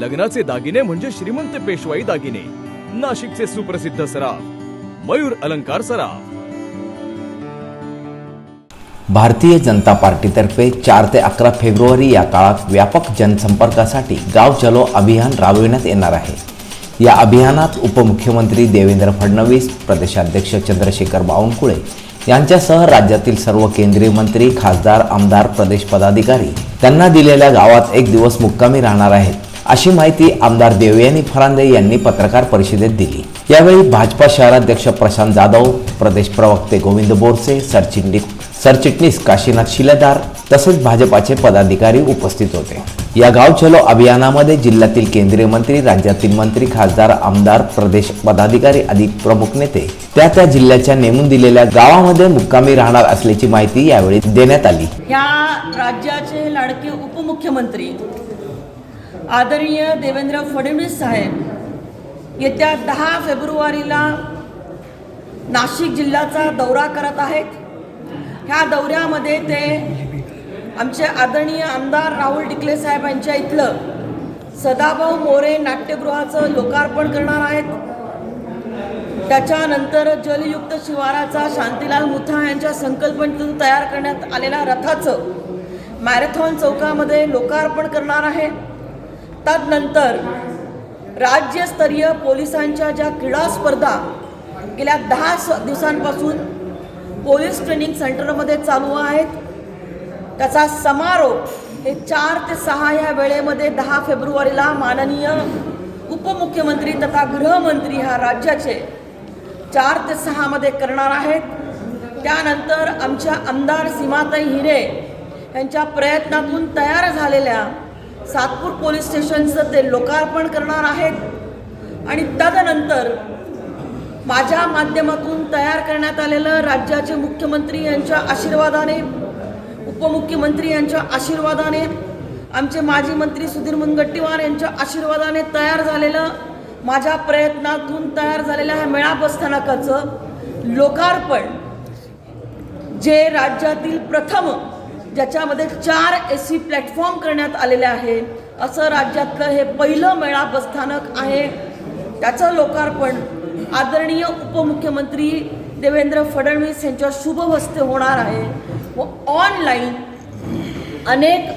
लग्नाचे दागिने म्हणजे श्रीमंत पेशवाई दागिने. नाशिकचे सुप्रसिद्ध सराफ मयूर अलंकार सराफ. भारतीय जनता पार्टीतर्फे चार ते अकरा फेब्रुवारी या काळात व्यापक जनसंपर्कासाठी गाव चलो अभियान राबविण्यात येणार आहे. या अभियानात उपमुख्यमंत्री देवेंद्र फडणवीस प्रदेशाध्यक्ष चंद्रशेखर बावनकुळे यांच्यासह राज्यातील सर्व केंद्रीय मंत्री खासदार आमदार प्रदेश पदाधिकारी त्यांना दिलेल्या गावात एक दिवस मुक्कामी राहणार आहेत. अशी माहिती आमदार देवयानी फरांदे यांनी पत्रकार परिषदेत दिली. यावेळी भाजपा शहराध्यक्ष प्रशांत जाधव प्रदेश प्रवक्ते गोविंद बोरसे सरचिटणीस सरचिटणीस काशीनाथ शिलेदार तसेच भाजपाचे पदाधिकारी उपस्थित होते. या गाव चलो अभियानामध्ये जिल्ह्यातील केंद्रीय मंत्री राज्यातील मंत्री खासदार आमदार प्रदेश पदाधिकारी आदी प्रमुख नेते त्या त्या जिल्ह्याच्या नेमून दिलेल्या गावामध्ये मुक्कामी राहणार असल्याची माहिती यावेळी देण्यात आली. या राज्याचे लाडके उपमुख्यमंत्री आदरणीय देवेंद्र फडणवीस साहेब येत्या दहा फेब्रुवारीला नाशिक जिल्ह्याचा दौरा करत आहेत. ह्या दौऱ्यामध्ये ते आमचे आदरणीय आमदार राहुल डिकले साहेब यांच्या इथलं सदाभाऊ मोरे नाट्यगृहाचं लोकार्पण करणार आहेत. त्याच्यानंतर जलयुक्त शिवाराचा शांतीलाल मुथा यांच्या संकल्पनेतून तयार करण्यात आलेल्या रथाचं मॅरेथॉन चौकामध्ये लोकार्पण करणार आहे. तदनंतर राज्यस्तरीय पोलिसांच्या ज्या क्रीडा स्पर्धा गेल्या दहा स दिवसांपासून पोलीस ट्रेनिंग सेंटरमध्ये चालू आहेत. त्याचा समारोप हे चार ते सहा या वेळेमध्ये दहा फेब्रुवारीला माननीय उपमुख्यमंत्री तथा गृहमंत्री ह्या राज्याचे चार ते सहामध्ये करणार आहेत. त्यानंतर आमच्या आमदार सीमाताई हिरे यांच्या प्रयत्नातून तयार झालेल्या सातपूर पोलीस स्टेशनचं ते लोकार्पण करणार आहेत. आणि तदनंतर माझ्या माध्यमातून तयार करण्यात आलेलं राज्याचे मुख्यमंत्री यांच्या आशीर्वादाने उपमुख्यमंत्री यांच्या आशीर्वादाने आमचे माजी मंत्री सुधीर मुनगट्टीवार यांच्या आशीर्वादाने तयार झालेलं माझ्या प्रयत्नातून तयार झालेल्या ह्या मेळा बसस्थानकाचं लोकार्पण जे राज्यातील प्रथम ज्याच्यामध्ये चार ए सी प्लॅटफॉर्म करण्यात आलेले आहे. असं राज्यातलं हे पहिलं मेळा बसस्थानक आहे. त्याचं लोकार्पण आदरणीय उपमुख्यमंत्री देवेंद्र फडणवीस यांच्या शुभ हस्ते होणार आहे. व ऑनलाईन अनेक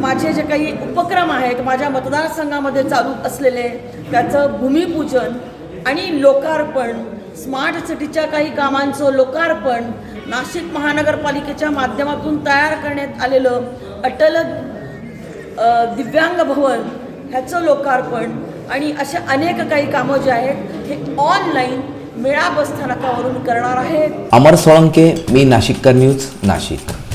माझे जे काही उपक्रम आहेत माझ्या मतदारसंघामध्ये चालू असलेले त्याचं भूमिपूजन आणि लोकार्पण स्मार्ट सिटीच्या काही कामांचं लोकार्पण नाशिक महानगरपालिकेच्या माध्यमातून तयार करण्यात आलेलं अटल दिव्यांग भवन ह्याचं लोकार्पण आणि असे अनेक काही कामं जे आहेत हे ऑनलाईन मेळा बसस्थानकावरून करणार आहेत. अमर सोळंके मी नाशिककर न्यूज नाशिक.